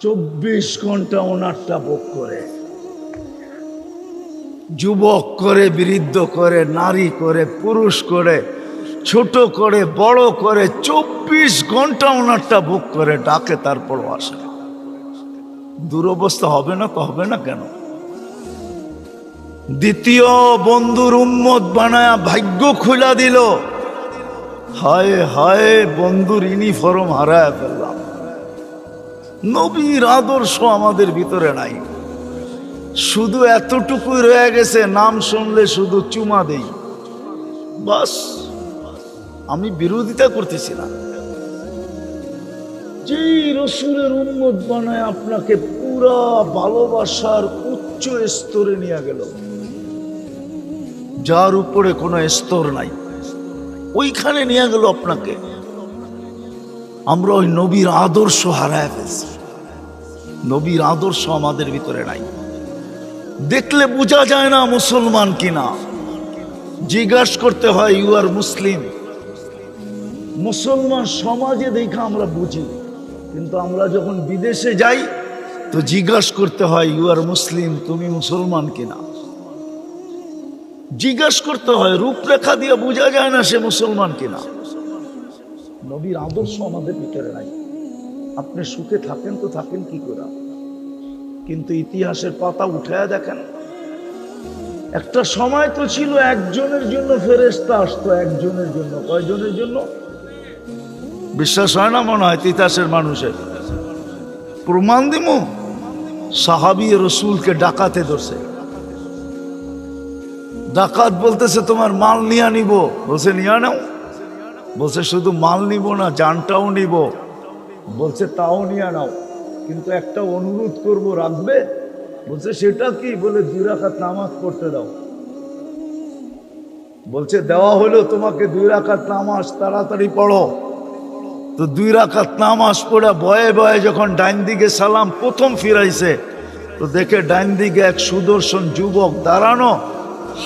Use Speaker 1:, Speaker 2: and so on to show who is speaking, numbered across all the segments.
Speaker 1: চব্বিশ ঘণ্টা ওনারটা ভোগ করে। যুবক করে, বৃদ্ধ করে, নারী করে, পুরুষ করে, ছোট করে, বড় করে, চব্বিশ ঘণ্টা ওনারটা ভোগ করে, ডাকে তারপর আসে। দুরবস্থা হবে না তো হবে না কেন? দ্বিতীয় বন্ধুর উম্মত বানায়া ভাগ্য খুলা দিল। হায় হায়, বন্ধুর ইউনিফর্ম হারায় ফেললাম। নবীর আদর্শ আমাদের ভিতরে নাই। শুধু এতটুকুই রয়ে গেছে, নাম শুনলে শুধু চুমা দেই। বাস, আমি বিরোধিতা করতেছি না যেই রসুলের উন্মত বানায় আপনাকে পুরা ভালোবাসার উচ্চ স্তরে নিয়ে গেল। যার উপরে কোনো স্তর নাই। ওইখানে নিয়ে গেল আপনাকে। আমরা ওই নবীর আদর্শ হারায় ফেলছি। নবীর আদর্শ আমাদের ভিতরে নাই। দেখলে বোঝা যায় না মুসলমান কিনা। জিজ্ঞাসা করতে হয় ইউ আর মুসলিম মুসলমান সমাজে দেখা আমরা বুঝি, কিন্তু আমরা যখন বিদেশে যাই, তো জিজ্ঞাসা করতে হয় ইউ আর মুসলিম তুমি মুসলমান কিনা? জিজ্ঞাসা করতে হয়, রূপরেখা দিয়ে বোঝা যায় না সে মুসলমান কিনা? নবীর আদর্শ আমাদের ভিতরে নাই। আপনি সুখে থাকেন তো থাকেন কি করে? কিন্তু ইতিহাসের পাতা উঠায় দেখেন, একটা সময় তো ছিল একজনের জন্য ফেরেস্তা আসতো, একজনের জন্য, কয়জনের জন্য? বিশ্বাস হয় না মনে হয় তিতাসের মানুষের? প্রমাণ দিমু, সাহাবি রসুলকে ডাকাতে ধরছে। ডাকাত বলতেছে, তোমার মাল নিয়ে নিব। বলছে, নিয়ে নাও। বলছে, শুধু মাল নিব না, জানটাও নিব। বলছে, তাও নিয়ে নাও। কিন্তু একটা অনুরোধ করব, রাখবে? বলছে, সেটা কি? বলে, দুই রাখাত নামাজ পড়তে দাও। বলছে, দেওয়া হলো তোমাকে দুই রাখাত নামাজ, তাড়াতাড়ি পড়ো। তো দুই রাখাত নামাজ পড়ে বয়ে বয়ে যখন ডাইন দিকে সালাম প্রথম ফিরাইছে, তো দেখে ডাইন দিকে এক সুদর্শন যুবক দাঁড়ানো,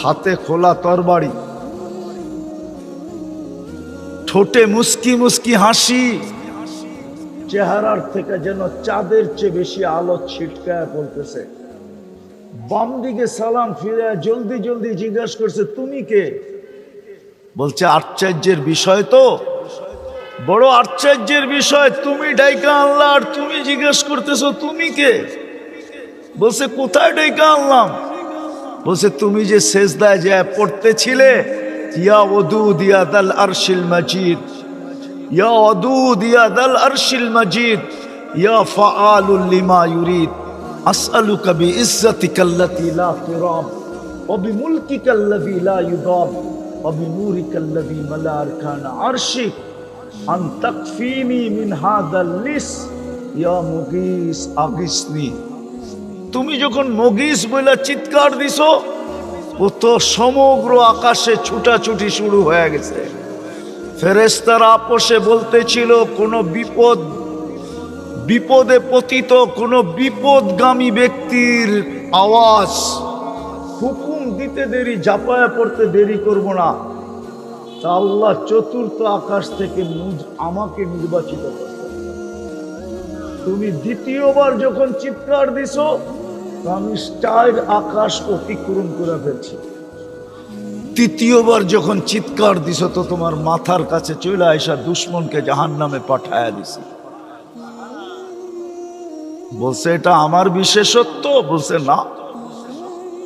Speaker 1: হাতে খোলা তরবারি। ঠোঁটে মুস্কি মুস্কি হাসি। চেহারার থেকে যেন চাঁদের চেয়ে বেশি আলো ছিটকায় পড়তেছে বাম দিকে সালাম ফিরে জলদি জলদি জিজ্ঞাসা করছে, তুমি কে? বলছে, আশ্চর্যের বিষয় তো। বড় আশ্চর্যের বিষয়, তুমি ডাইকা আনলা আর তুমি জিজ্ঞেস করতেছো, তুমি কে? বলছে, কোথায় ডাইকা আনলাম? বলছে, তুমি যে শেষদায় যে পড়তেছিলে ইয়া ওদু দিয়া দাল আরশিল মজিদ ইয়া ওদু দিয়া দাল আরশিল মজিদ ইয়া ফাআলুল লিমা ইউরিদ আসআলুকা বিইজ্জাতিকা আল্লাতী লা তুরাব وبملكك الذي لا يضام وبنورك الذي ملا أركان عرشك أن تكفيني من هذا اللص يا مغيث أغثني তুমি যখন মগিস বলে চিৎকার দিছো তো সমগ্র আকাশে ছুটাছুটি শুরু হয়ে গেছে। ফেরেস্তারা আপোষে বলতেছিল, কোনো বিপদ, বিপদে পতিত কোনো বিপদগামী ব্যক্তির আওয়াজ। হুকুম দিতে দেরি, ঝাঁপায় পড়তে দেরি করব না। তা আল্লাহ চতুর্থ আকাশ থেকে আমাকে নির্বাচিত করতে তুমি দ্বিতীয়বার যখন চিৎকার দিছো আমি স্টার আকাশ অতিক্রম করে ফেলছি। তৃতীয়বার যখন চিৎকার দিছো তো তোমার মাথার কাছে চলে আইসা দুশ্মনকে জাহান নামে পাঠায়া দিছি। বলছে, এটা আমার বিশেষত্ব? বলছে, না।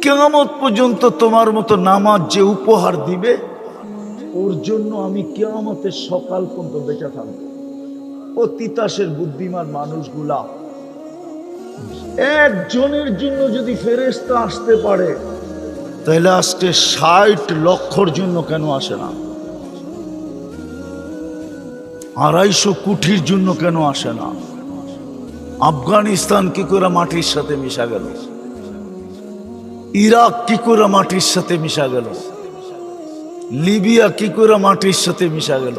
Speaker 1: কেমত পর্যন্ত তোমার মতো নামাজ যে উপহার দিবে, ওর জন্য আমি কেয়ামতের সকাল পর্যন্ত বেঁচে থাকব। ও তিতাসের বুদ্ধিমান মানুষগুলা একজনের জন্য যদি ফেরেস্তা আসতে পারে, তাহলে আজকে ষাট লক্ষর জন্য কেন আসে না? আড়াইশো কোটির জন্য কেন আসে না? আফগানিস্তান কি করে মাটির সাথে মিশা গেল? ইরাক কি করে মাটির সাথে মিশা গেল? লিবিয়া কি করে মাটির সাথে মিশা গেল?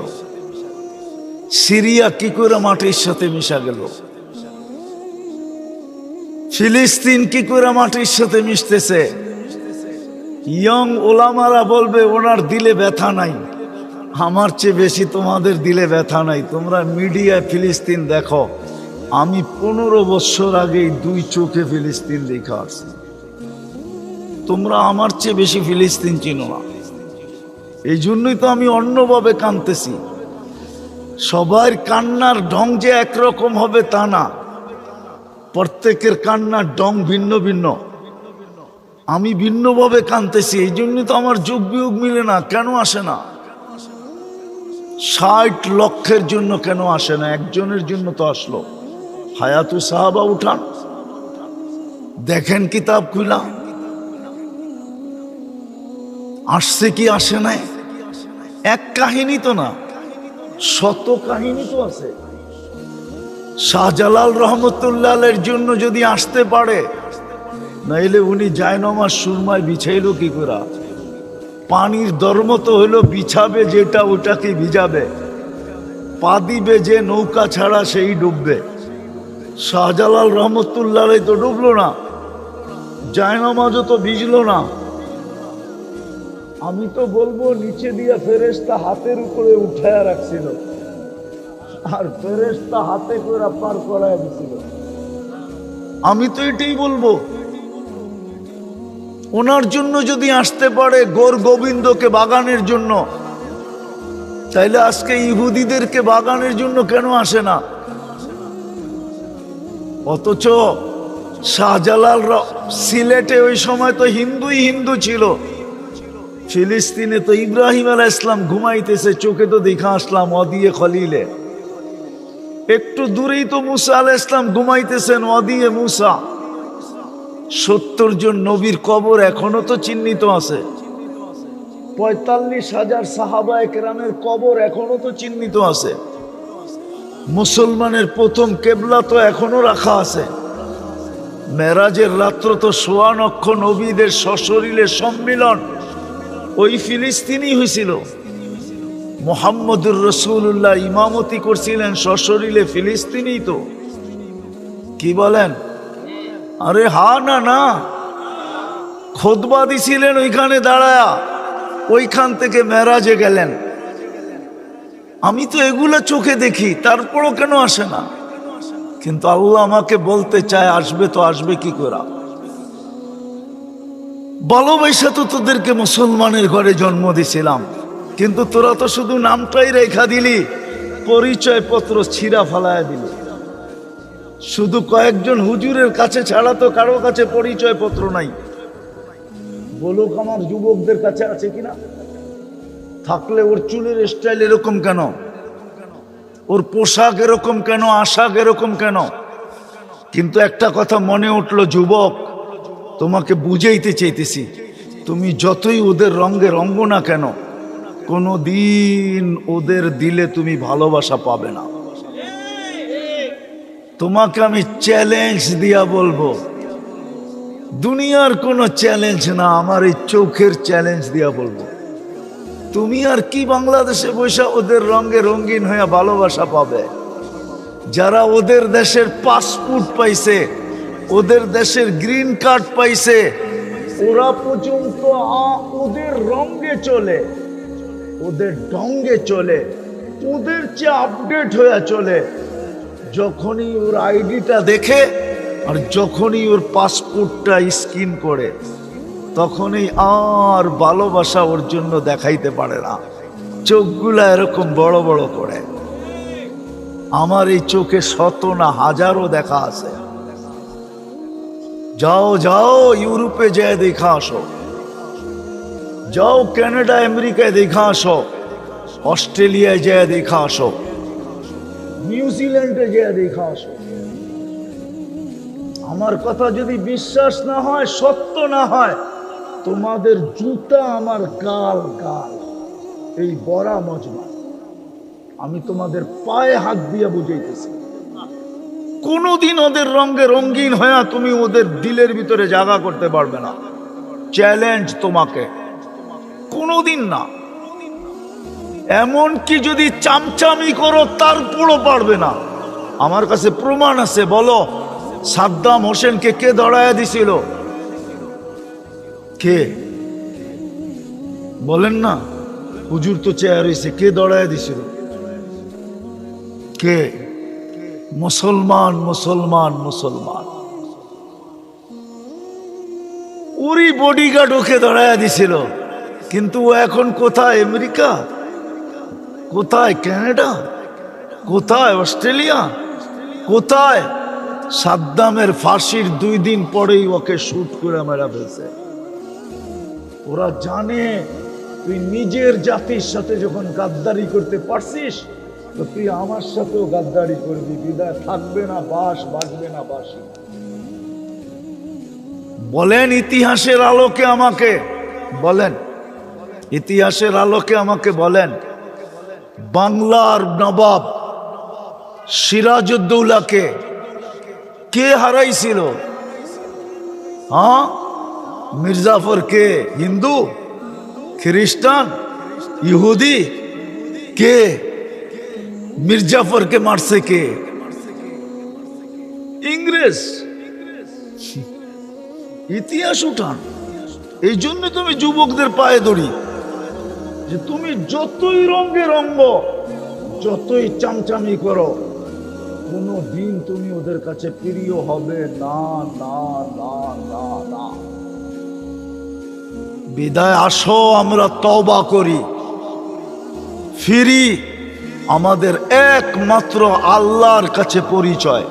Speaker 1: সিরিয়া কি করে মাটির সাথে মিশা গেল? ফিলিস্তিন কি করে মাটির সাথে মিশতেছে? ইয়ং ওলামারা বলবে, ওনার দিলে ব্যথা নাই। আমার চেয়ে বেশি তোমাদের দিলে ব্যথা নাই। তোমরা মিডিয়ায় ফিলিস্তিন দেখো। আমি পনেরো বছর আগে দুই চোখে ফিলিস্তিন দেখা আসছি। তোমরা আমার চেয়ে বেশি ফিলিস্তিন চিনো না। এই জন্যই তো আমি অন্যভাবে কাঁদতেছি সবার কান্নার ঢং যে একরকম হবে তা না। প্রত্যেকের কান্নার ডং ভিন্ন ভিন্ন। আমি ভিন্নভাবে কাঁদতেছি, এই জন্যই তো আমার যোগ বিয়োগ মিলে না, কেন আসে না? ষাট লক্ষের জন্য কেন আসে না? একজনের জন্য তো আসলো। হায়াতু সাহাবা উঠান। দেখেন কিতাব খুলা আসছে কি আসে নাই? এক কাহিনী তো না, শত কাহিনী তো আছে। শাহজালাল রহমতুল্লাহের জন্য যদি আসতে পারে, নাইলে উনি জায়নমাজ সুরমায় বিছাইল কি করে? পানির ধর্ম তো হলো বিছাবে যেটা ওটাকে ভিজাবে। পা দিবে যে নৌকা ছাড়া সেই ডুববে। শাহজালাল রহমতুল্লাহ তো ডুবলো না, জায়নামাজও তো ভিজলো না। আমি তো বলব, নিচে দিয়া ফেরেস্তা হাতের উপরে উঠায়া রাখছিল। আর ফেরেস্তা হাতে করে পার দিছিল। আমি তো এটাই বলব। ওনার জন্য যদি আসতে পারে গোর গোবিন্দকে বাগানের জন্য, তাইলে আজকে ইহুদিদেরকে বাগানের জন্য কেন আসে না? অথচ শাহজালাল সিলেটে ওই সময় তো হিন্দুই হিন্দু ছিল। ফিলিস্তিনে তো ইব্রাহিম আলাহ ইসলাম ঘুমাইতেছে, চোখে তো দেখা আসলাম অদিয়ে খলিলে। একটু দূরেই তো মুসা আল ইসলাম ঘুমাইতেছেন অদিয়ে মুসা। সত্তর জন নবীর কবর এখনও তো চিহ্নিত আছে। পঁয়তাল্লিশ হাজার সাহাবা একরামের কবর এখনও তো চিহ্নিত আছে। মুসলমানের প্রথম কেবলা তো এখনও রাখা আছে। মেরাজের রাত্র তো সোয়া নক্ষ নবীদের সশরীরে সম্মিলন। ওই ফিলিস্তিনি হয়েছিল মোহাম্মদুর রসুল্লাহ ইমামতি করছিলেন সশরীরে ফিলিস্তিনি তো। কি বলেন? আরে হা না না। খোদবা দিছিলেন ওইখানে দাঁড়ায়া। ওইখান থেকে মেরাজে গেলেন। আমি তো এগুলো চোখে দেখি, তারপরও কেন আসে না? কিন্তু আল্লাহ আমাকে বলতে চায়, আসবে তো আসবে কি করে? ভালোবাসা তো তোদেরকে মুসলমানের ঘরে জন্ম দিছিলাম। কিন্তু তোরা তো শুধু নামটাই রেখা দিলি পরিচয় পত্র ছিঁড়া ফালায় দিলি। শুধু কয়েকজন হুজুরের কাছে ছাড়া তো কারও কাছে পরিচয় পত্র নাই। বলুক আমার যুবকদের কাছে আছে কিনা? থাকলে ওর চুলের স্টাইল এরকম কেন? ওর পোশাক এরকম কেন? আশাক এরকম কেন? কিন্তু একটা কথা মনে উঠল, যুবক, তোমাকে বুঝাইতে চাইতেছি, তুমি যতই ওদের রঙ্গে রঙ্গ না কেন কোনো দিন ওদের দিলে তুমি ভালোবাসা পাবে না। তোমাকে আমি চ্যালেঞ্জ দিয়া বলব। দুনিয়ার কোনো চ্যালেঞ্জ না, আমার এই চোখের চ্যালেঞ্জ দিয়া বলব। তুমি আর কি বাংলাদেশে বসে ওদের রঙে রঙিন হয়ে ভালোবাসা পাবে? যারা ওদের দেশের পাসপোর্ট পাইছে, ওদের দেশের গ্রিন কার্ড পাইছে, ওরা পর্যন্ত ওদের রঙে চলে। ওদের ডঙ্গে চলে, ওদের চেয়ে আপডেট হয়ে চলে। যখনই ওর আইডিটা দেখে আর যখনই ওর পাসপোর্টটা স্ক্যান করে, তখনই আর ভালোবাসা ওর জন্য দেখাইতে পারে না। চোখগুলা এরকম বড় বড় করে। আমার এই চোখে শত না হাজারও দেখা আছে। যাও যাও, ইউরোপে যেয়ে দেখা আসো। যাও কানাডা, আমেরিকায় দেখা আসো। অস্ট্রেলিয়ায় যেয়ে দেখা আসো। নিউজিল্যান্ডে যেয়ে দেখা আসো। আমার কথা যদি বিশ্বাস না হয়, সত্য না হয়, তোমাদের জুতা আমার গাল গাল। এই বড়া মজমা। আমি তোমাদের পায়ে হাত দিয়ে বুঝাইতেছি। কোনোদিন ওদের রঙে রঙিন হয়ে তুমি ওদের দিলের ভিতরে জাগা করতে পারবে না। চ্যালেঞ্জ তোমাকে। কোনোদিন না। এমন কি যদি চামচামি করো, তারপরও পারবে না। আমার কাছে প্রমাণ আছে, বলো, সাদ্দাম হোসেনকে কে দড়াইয়া দিছিল? কে? বলেন না, হুজুর তো চেয়ার হয়েছে কে দড়াইয়া দিছিল? কে? মুসলমান মুসলমান মুসলমান। ওরই বডিগার্ড ওকে দাঁড়ায় দিছিল। কিন্তু ও এখন কোথায়? আমেরিকা? কোথায়? কানাডা? কোথায়? অস্ট্রেলিয়া? কোথায়? সাদ্দামের ফাঁসির দুই দিন পরেই ওকে শুট করে মেরা ফেলছে। ওরা জানে, তুই নিজের জাতির সাথে যখন গাদ্দারি করতে পারছিস, তো তুই আমার সাথেও গাদ্দারি করবি। বিদায় থাকবে না, বাস বাঁচবে না, বাসি। বলেন ইতিহাসের আলোকে আমাকে, বলেন। ইতিহাসের আলোকে আমাকে বলেন, বাংলার নবাব সিরাজউদ্দৌলাকে কে হারাইছিল? হ্যাঁ? মির্জাফর কে? হিন্দু? খ্রিস্টান? ইহুদি? কে? মির্জাফরকে মারছে কে? ইংরেজ। ইতিহাস উঠান। এই জন্য তুমি যুবকদের পায়ে দড়ি। যে তুমি যতই রঙে রঙ্গ, যতই চামচামি করো কোনো দিন তুমি ওদের কাছে প্রিয় হবে না না না না না। বিদায়, আসো, আমরা তবা করি। ফিরি আমাদের একমাত্র আল্লাহর কাছে পরিচয়।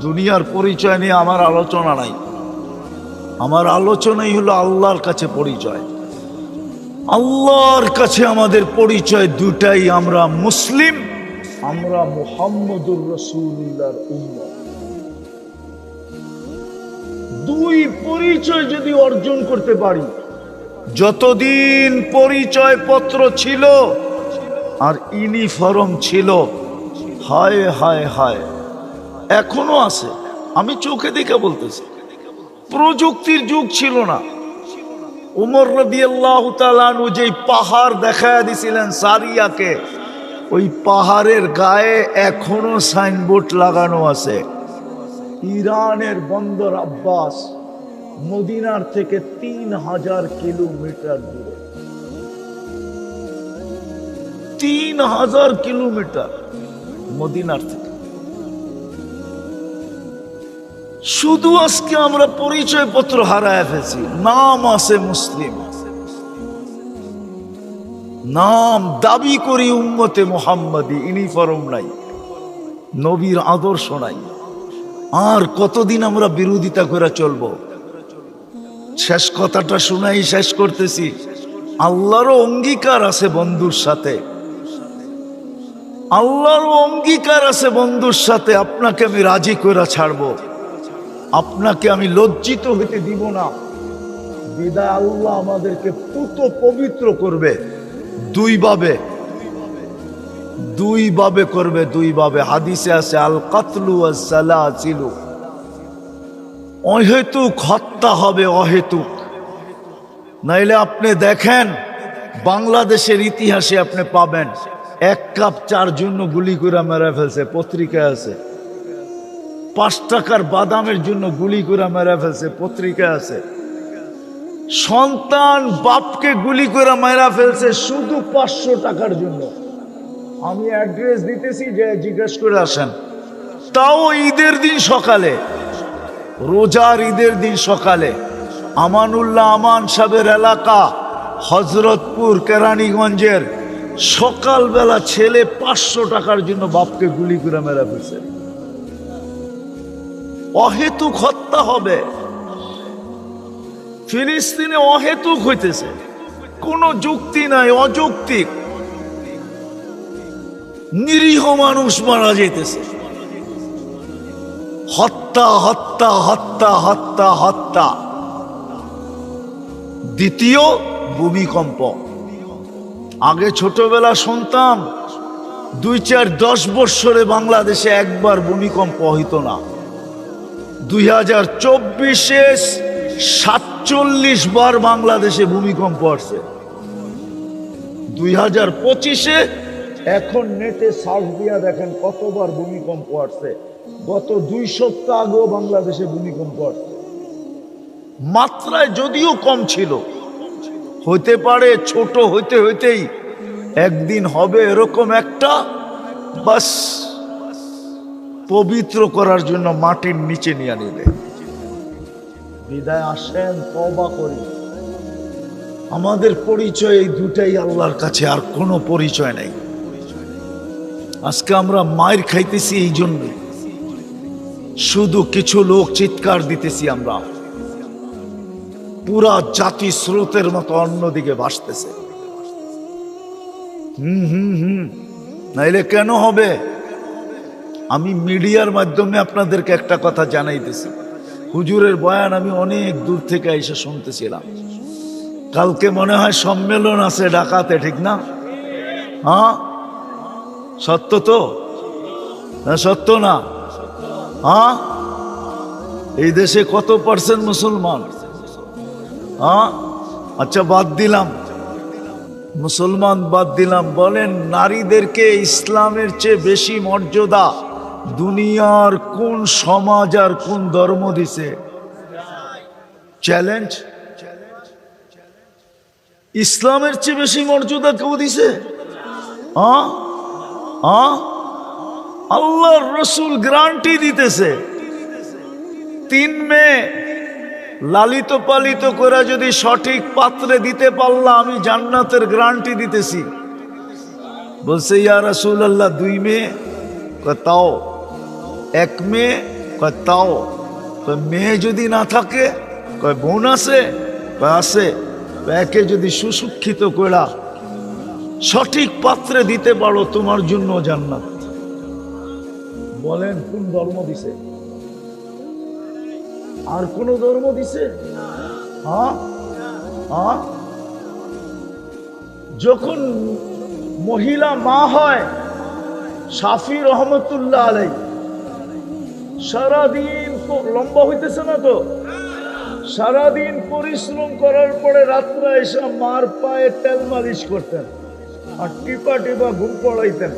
Speaker 1: দুনিয়ার পরিচয় নিয়ে আমার আলোচনা নাই। আমার আলোচনাই হলো আল্লাহর কাছে পরিচয়। আল্লাহর কাছে আমাদের পরিচয় দুটাই, আমরা মুসলিম, আমরা মুহাম্মদুর রসুল্লাহর উম্মত। দুই পরিচয় যদি অর্জন করতে পারি, যতদিন পরিচয় পত্র ছিল আর ইউনিফর্ম ছিল, হায় হায় হায়, এখনও আছে। আমি চোখে দেখে বলতেছি, প্রযুক্তির যুগ ছিল না। উমর রবি আল্লাহ যেই পাহাড় দেখা দিছিলেন সারিয়াকে, ওই পাহাড়ের গায়ে এখনও সাইনবোর্ড লাগানো আছে। ইরানের বন্দর আব্বাস, মদিনার থেকে তিন হাজার কিলোমিটার দূরে। তিন হাজার কিলোমিটার মদিনার থেকে। শুধু আজকে আমরা পরিচয় পত্র হারায় ফেলছি। নাম আছে মুসলিম। নাম দাবি করি উম্মতে মোহাম্মদী ইউনিফর্ম নাই, নবীর আদর্শ নাই। আর কতদিন আমরা বিরোধিতা করে চলব? শেষ কথাটা শুনাই শেষ করতেছি। আল্লাহরও অঙ্গীকার আছে বন্ধুর সাথে। আল্লাহরও অঙ্গীকার আছে বন্ধুর সাথে। আপনাকে আমি রাজি করে ছাড়বো। আপনাকে আমি লজ্জিত হইতে দিব না। বিদায় আল্লাহ আমাদেরকে পুত পবিত্র করবে। দুই ভাবে। দুই ভাবে করবে, দুই ভাবে। হাদিসে আছে আল কাতলু ছিল অহেতুক হত্যা হবে, অহেতুক। নাইলে আপনি দেখেন, বাংলাদেশের ইতিহাসে আপনি পাবেন। এক কাপ চার জন্য গুলি করে মেরে ফেলছে, পত্রিকায় আছে। পাঁচ টাকার বাদামের জন্য গুলি করে মেরে ফেলছে, পত্রিকা আছে। সন্তান বাপকে গুলি করে মেরা ফেলছে শুধু পাঁচশো টাকার জন্য। আমি অ্যাড্রেস দিতেছি যে জিজ্ঞেস করে আসেন। তাও ঈদের দিন সকালে, রোজার ঈদের দিন সকালে আমানুল্লাহ আমান সাহেবের এলাকা, হজরতপুর কেরানীগঞ্জের সকালবেলা ছেলে পাঁচশো টাকার জন্য বাপকে গুলি করে মেরা ফেলছে। অহেতুক হত্যা হবে। ফিলিস্তিনে অহেতুক হইতেছে। কোনো যুক্তি নাই, অযৌক্তিক। নিরীহ মানুষ মারা যেতেছে হত্যা হত্যা হত্যা হত্যা হত্যা। দ্বিতীয় ভূমিকম্প। আগে ছোটবেলা শুনতাম, দুই চার দশ বৎসরে বাংলাদেশে একবার ভূমিকম্প হইতো না। দুই হাজার চব্বিশে সাতচল্লিশ বার বাংলাদেশে ভূমিকম্প আসছে। দুই হাজার পঁচিশে এখন নেটে সার্চ দিয়া দেখেন কতবার ভূমিকম্প আসছে। গত দুই সপ্তাহ আগেও বাংলাদেশে ভূমিকম্প আসছে। মাত্রায় যদিও কম ছিল হতে পারে ছোট হইতে হইতেই একদিন হবে এরকম একটা, বাস পবিত্র করার জন্য মাটির নিচে নিয়ে নিবে বিদায় আসেন তবা করি। আমাদের পরিচয় এই দুটাই আল্লাহর কাছে, আর কোনো পরিচয় নেই। আজকে আমরা মায়ের খাইতেছি এই জন্য। শুধু কিছু লোক চিৎকার দিতেছি আমরা। পুরা জাতি স্রোতের মতো অন্যদিকে ভাসতেছে। হুম হুম হুম। নাইলে কেন হবে? আমি মিডিয়ার মাধ্যমে আপনাদেরকে একটা কথা জানাইতেছি। হুজুরের বয়ান আমি অনেক দূর থেকে এসে শুনতেছিলাম। কালকে মনে হয় সম্মেলন আছে ঢাকাতে, ঠিক না? হ্যাঁ? সত্য তো? সত্য না? হ্যাঁ? এই দেশে কত পার্সেন্ট মুসলমান? হ্যাঁ? আচ্ছা বাদ দিলাম। মুসলমান বাদ দিলাম। বলেন, নারীদেরকে ইসলামের চেয়ে বেশি মর্যাদা দুনিয়ার কোন সমাজ আর কোন ধর্ম দিছে? চ্যালেঞ্জ ইসলামের চেয়ে বেশি মর্যাদা কেউ দিছে? আল্লাহর রসুল গ্রান্টি দিতেছে। তিন মেয়ে লালিত পালিত করে যদি সঠিক পাত্রে দিতে পারলাম আমি জান্নাতের গ্রান্টি দিতেছি। বলছে, ইয়া রসুল আল্লাহ দুই মেয়ে? তাও। এক মেয়ে, কয়, তাও। কয়, মেয়ে যদি না থাকে, কয়, বোন আছে, কয়, আছে। একে যদি সুশিক্ষিত করা সঠিক পাত্রে দিতে পারো, তোমার জন্য জান্নাত। বলেন, কোন ধর্ম দিছে? আর কোন ধর্ম দিছে? হ্যাঁ? হ্যাঁ? যখন মহিলা মা হয়, সাফি রহমতুল্লাহ আলাই সারাদিন লম্বা হইতেছে না তো? সারাদিন পরিশ্রম করার পরে রাত্রে এসে মার পায়ে তেল মালিশ করতেন আর টিপা টিপা ঘুম পড়াইতেন।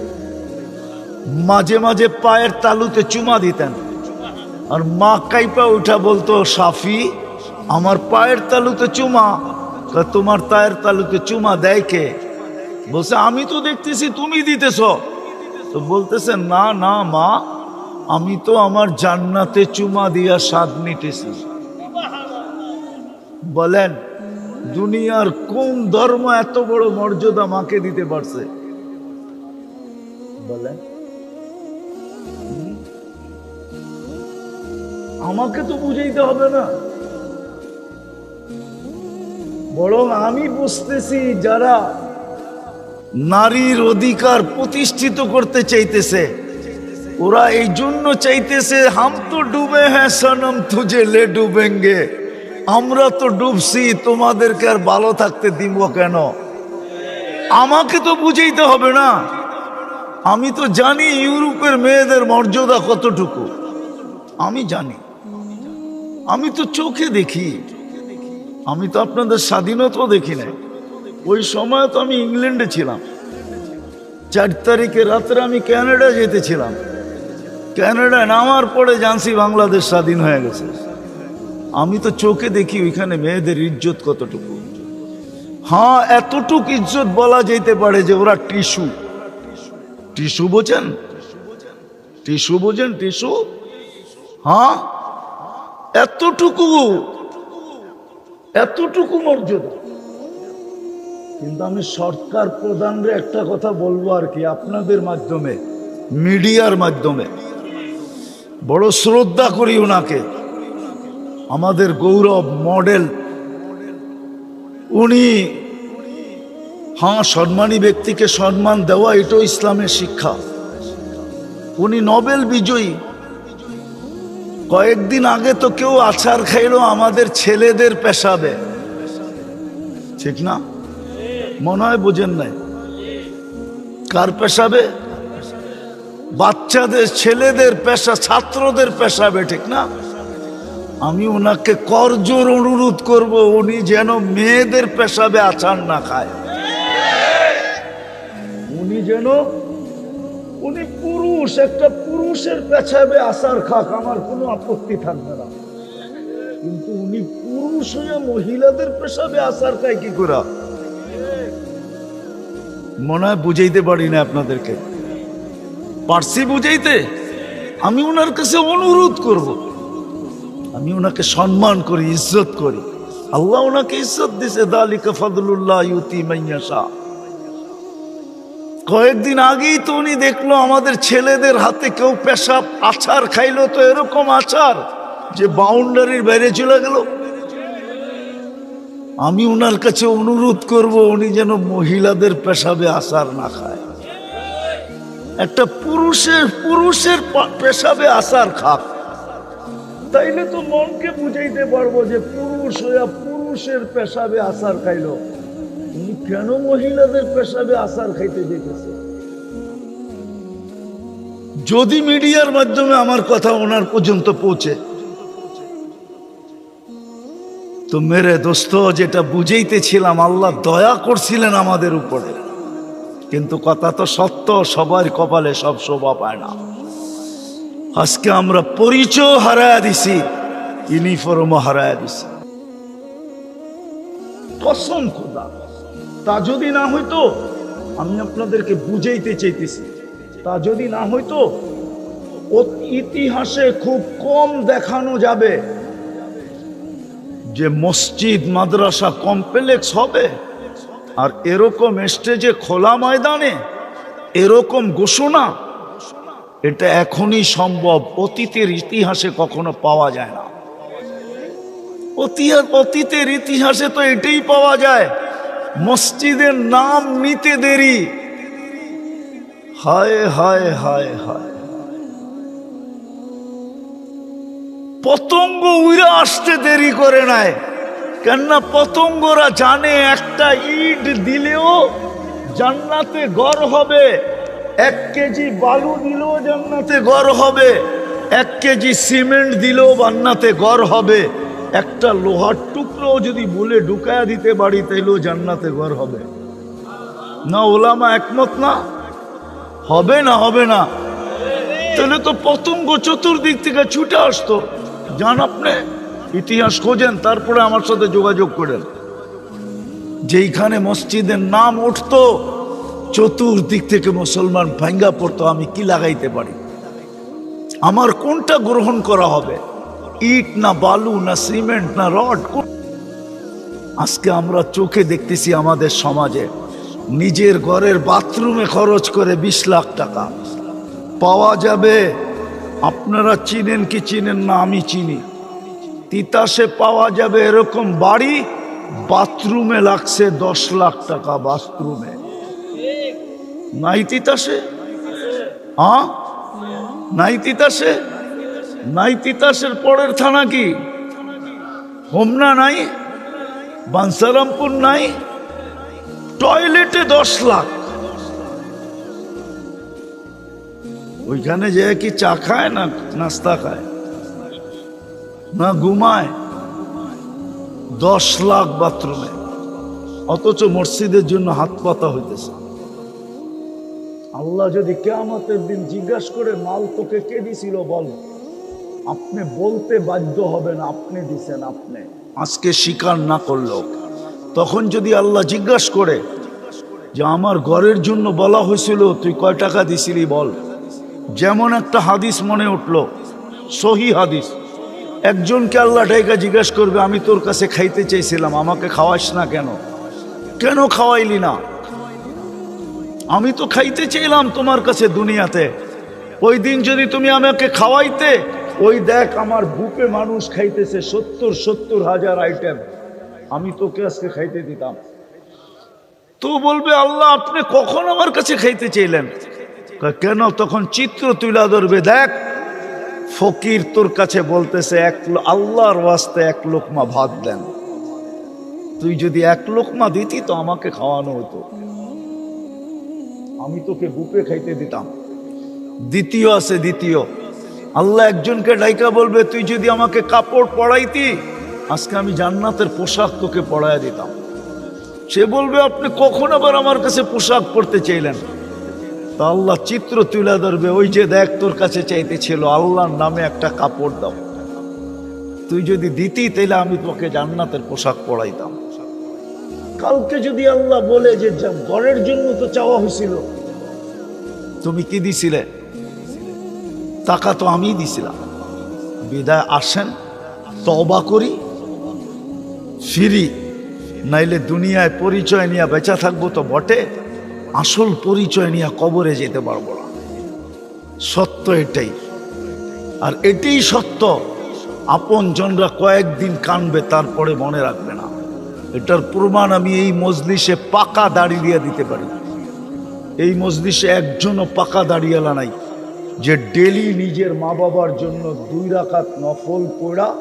Speaker 1: মাঝে মাঝে পায়ের তালুতে চুমা দিতেন। আর মা কাইপা উঠা বলতো, সাফি, আমার পায়ের তালুতে চুমা তোমার পায়ের তালুতে চুমা দেয় কে? বলছে, আমি তো দেখতেছি তুমি দিতেছ। তো বলতেছে, না না, মা আমি তো আমার জান্নাতে চুমা দিয়া স্বাদ নিতেছি। বলেন, দুনিয়ার কোন ধর্ম এত বড় মর্যাদা মাকে দিতে পারছে? বলেন। আমাকে তো বুঝাইতে হবে না। বরং আমি বুঝতেছি যারা নারীর অধিকার প্রতিষ্ঠিত করতে চাইতেছে ওরা এই জন্য চাইতেছে, হাম তো ডুবে হ্যাঁ সনম তুঝে লে ডুবেঙ্গে। আমরা তো ডুবছি, তোমাদেরকে আর ভালো থাকতে দিব কেন? আমাকে তো বুঝাইতে হবে না। আমি তো জানি ইউরোপের মেয়েদের মর্যাদা কতটুকু। আমি জানি। আমি তো চোখে দেখি। আমি তো আপনাদের স্বাধীনতাও দেখি না ওই সময় তো আমি ইংল্যান্ডে ছিলাম। চার তারিখে রাত্রে আমি ক্যানাডা যেতেছিলাম ক্যানাডায় নামার পরে জানছি বাংলাদেশ স্বাধীন হয়ে গেছে। আমি তো চোখে দেখি ওইখানে মেয়েদের ইজ্জত কতটুকু। হ্যাঁ এতটুক ইজ্জত বলা যেতে পারে যে ওরা টিস্যু। টিস্যু বোঝেন? টিস্যু বোঝেন, টিস্যু? হ্যাঁ এতটুকু এতটুকু মর্যাদা। কিন্তু আমি সরকার প্রধানরে একটা কথা বলব আর কি, আপনাদের মাধ্যমে, মিডিয়ার মাধ্যমে। বড় শ্রদ্ধা করি ওনাকে আমাদের গৌরব মডেল। উনি হ্যাঁ সম্মানী ব্যক্তিকে সম্মান দেওয়া এটাও ইসলামের শিক্ষা। উনি নোবেল বিজয়ী। কয়েকদিন আগে তো কেউ আচার খাইলো আমাদের ছেলেদের পেশাবে। ঠিক না? মনে হয় বোঝেন নাই। কার পেশাবে? বাচ্চাদের, ছেলেদের পেশা, ছাত্রদের পেশাবে ঠিক না? আমি ওনাকে করজোর অনুরোধ করব, উনি যেন মেয়েদের পেশাবে আচার না খায়। উনি যেন, উনি পুরুষ, একটা পুরুষের পেছাবে আসার খাক, আমার কোনো আপত্তি থাকবে না। কিন্তু উনি পুরুষ হয়ে মহিলাদের পেশাবে আসার খায়, কি করে? মনে হয় বুঝাইতে পারি না আপনাদেরকে। পারছি বুঝাইতে? আমি ওনার কাছে অনুরোধ করব। আমি ওনাকে সম্মান করি, ইজ্জত করি। আল্লাহ ওনাকে ইজ্জত দিছে, দালিকা ইউতি মাইয়াশা। কয়েকদিন আগেই তো উনি দেখল আমাদের ছেলেদের হাতে কেউ পেশাব, আচার খাইলো তো এরকম আচার যে বাউন্ডারির বাইরে চলে গেল। আমি ওনার কাছে অনুরোধ করব, উনি যেন মহিলাদের পেশাবে আচার না খায়। একটা পুরুষের পুরুষের পেশাবে আচার খাক তাইলে তো মনকে বুঝাইতে পারব যে পুরুষ হইয়া পুরুষের পেশাবে আচার খাইলো। উনি কেন মহিলাদের পেশাবে আচার খাইতে যেতেছে যদি মিডিয়ার মাধ্যমে আমার কথা ওনার পর্যন্ত পৌঁছে, তো মেরে দোস্ত, যেটা বুঝাইতেছিলাম, আল্লাহ দয়া করছিলেন আমাদের উপরে। কিন্তু কথা তো সত্য, সবার কপালে সব শোভা পায় না। আজকে আমরা পরিচয় হারায় দিছি ইউনিফর্মও হারায় দিছি। কসম খোদা, তা যদি না হইতো, আমি আপনাদেরকে বুঝাইতে চাইতেছি, তা যদি না হইতো ইতিহাসে খুব কম দেখানো যাবে। যে মসজিদ, মাদ্রাসা কমপ্লেক্স হবে আর এরকম স্টেজে খোলা ময়দানে, এরকম ঘোষণা, এটা এখনই সম্ভব। অতীতের ইতিহাসে কখনো পাওয়া যায় না। অতীত অতীতের ইতিহাসে তো এটাই পাওয়া যায়। মসজিদের নাম নিতে দেরি। হায় হায় হায় হায়। পতঙ্গ উড়ে আসতে দেরি করে নাই। কেননা পতঙ্গরা জানে একটা ইট দিলেও জান্নাতে গড় হবে। এক কেজি বালু দিলেও জান্নাতে গড় হবে। এক কেজি সিমেন্ট দিলেও বান্নাতে গড় হবে। একটা লোহার টুকরো যদি বলে ঢুকায়া দিতে পারি, তাইলেও জান্নাতে গড় হবে। না, ওলামা একমত না? হবে না হবে না। তাহলে তো পতঙ্গ চতুর্দিক থেকে ছুটে আসতো। জান আপনি? ইতিহাস খোঁজেন, তারপরে আমার সাথে যোগাযোগ করেন। যেইখানে মসজিদের নাম উঠতো, চতুর্দিক থেকে মুসলমান ভাঙ্গা পড়তো, আমি কি লাগাইতে পারি? আমার কোনটা গ্রহণ করা হবে? ইট না বালু, না সিমেন্ট, না রড? আজকে আমরা চোখে দেখতেছি আমাদের সমাজে, নিজের ঘরের বাথরুমে খরচ করে বিশ লাখ টাকা। পাওয়া যাবে, আপনারা চিনেন কি চিনেন না, আমি চিনি। তিতাসে পাওয়া যাবে এরকম বাড়ি, বাথরুমে লাগছে দশ লাখ টাকা বাথরুমে। নাই তিতাসে? হ্যাঁ? নাই তিতাসে? নাই তিতাসের পরের থানা কি? হোমনা নাই? বানসারামপুর নাই? টয়লেটে দশ লাখ। ওইখানে যে কি চা খায় না নাস্তা খায়? না ঘুমায়, দশ লাখ বাথরুমে, অথচ মসজিদের জন্য হাত পাতা হইতেছে। আল্লাহ যদি কেয়ামতের দিন জিজ্ঞাসা করে, মাল তোকে কে দিছিল বল? আপনি বলতে বাধ্য হবেন, আপনি দিছেন, আপনি। আজকে স্বীকার না করল। তখন যদি আল্লাহ জিজ্ঞাসা করে, যে আমার ঘরের জন্য বলা হয়েছিল, তুই কয় টাকা দিছিলি বল? যেমন একটা হাদিস মনে উঠল, সহি হাদিস। একজনকে আল্লাহ ডাইকা জিজ্ঞাসা করবে, আমি তোর কাছে খাইতে চাইছিলাম, আমাকে খাওয়াস না কেন? কেন খাওয়াইলি না? আমি তো খাইতে চাইলাম তোমার কাছে দুনিয়াতে। ওই দিন যদি তুমি আমাকে খাওয়াইতে, ওই দেখ আমার বুকে মানুষ খাইতেছে সত্তর সত্তর হাজার আইটেম। আমি তোকে আজকে খাইতে দিতাম। তো বলবে, আল্লাহ, আপনি কখন আমার কাছে খাইতে চাইলেন? কেন? তখন চিত্র তুলা ধরবে, দেখ। ফকির তোর কাছে বলতেছে, এক আল্লাহর ওয়াস্তে এক লোকমা ভাত দেন। তুই যদি এক লোকমা দিতি তো আমাকে খাওয়ানো হতো। আমি তোকে বুপে খাইতে দিতাম। দ্বিতীয় আছে, দ্বিতীয়। আল্লাহ একজনকে ডাইকা বলবে, তুই যদি আমাকে কাপড় পরাইতি, আজকে আমি জান্নাতের পোশাক তোকে পরাইয়া দিতাম। সে বলবে, আপনি কখন আবার আমার কাছে পোশাক পরতে চাইলেন? তা আল্লাহ চিত্র তুলে ধরবে, ওই যে দেখ তোর কাছে চাইতে ছিল, আল্লাহর নামে একটা কাপড় দাও। তুই যদি দিতি, তাইলে আমি তোকে জান্নাতের পোশাক পরাইতাম। কালকে যদি আল্লাহ বলে যে ঘরের জন্য তো চাওয়া হয়েছিল। তুমি কি দিছিলে? টাকা তো আমিই দিছিলাম। বিদায় আসেন তবা করি, ফিরি। নাইলে দুনিয়ায় পরিচয় নিয়ে বেঁচে থাকব তো বটে। আসল পরিচয় নিয়ে কবরে যেতে পারব না। সত্য এটাই। আর এটাই সত্য আপন জনরা কয়েকদিন কানবে, তারপরে মনে রাখবে না। এটার প্রমাণ আমি এই মজলিসে পাকা দাড়ি দিয়ে দিতে পারি। এই মজলিসে একজনও পাকা দাঁড়িয়েলা নাই, যে ডেলি নিজের মা বাবার জন্য দুই রাখাত নফল পড়া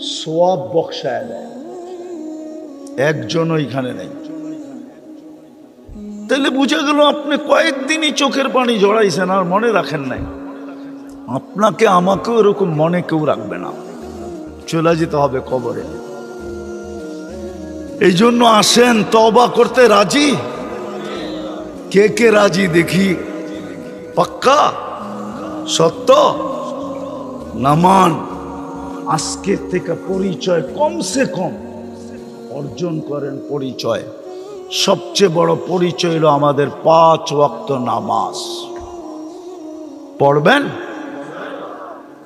Speaker 1: সোয়াব বক্সায় দেয়। একজনও এখানে নেই। তাহলে বুঝে গেল আপনি কয়েকদিনই চোখের পানি জড়াইছেন আর মনে রাখেন নাই। আপনাকে আমাকেও এরকম মনে কেউ রাখবে না। চলে যেতে হবে কবরে। এই জন্য আসেন তবা করতে রাজি? কে কে রাজি দেখি? পাক্কা? সত্য? নামান? আজকের থেকে পরিচয় কমসে কম অর্জন করেন পরিচয়। সবচেয়ে বড় পরিচয় হলো আমাদের পাঁচ ওয়াক্ত নামাজ। পড়বেন?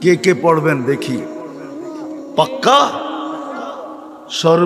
Speaker 1: কে কে পড়বেন দেখি। পাক্কা? সর্ব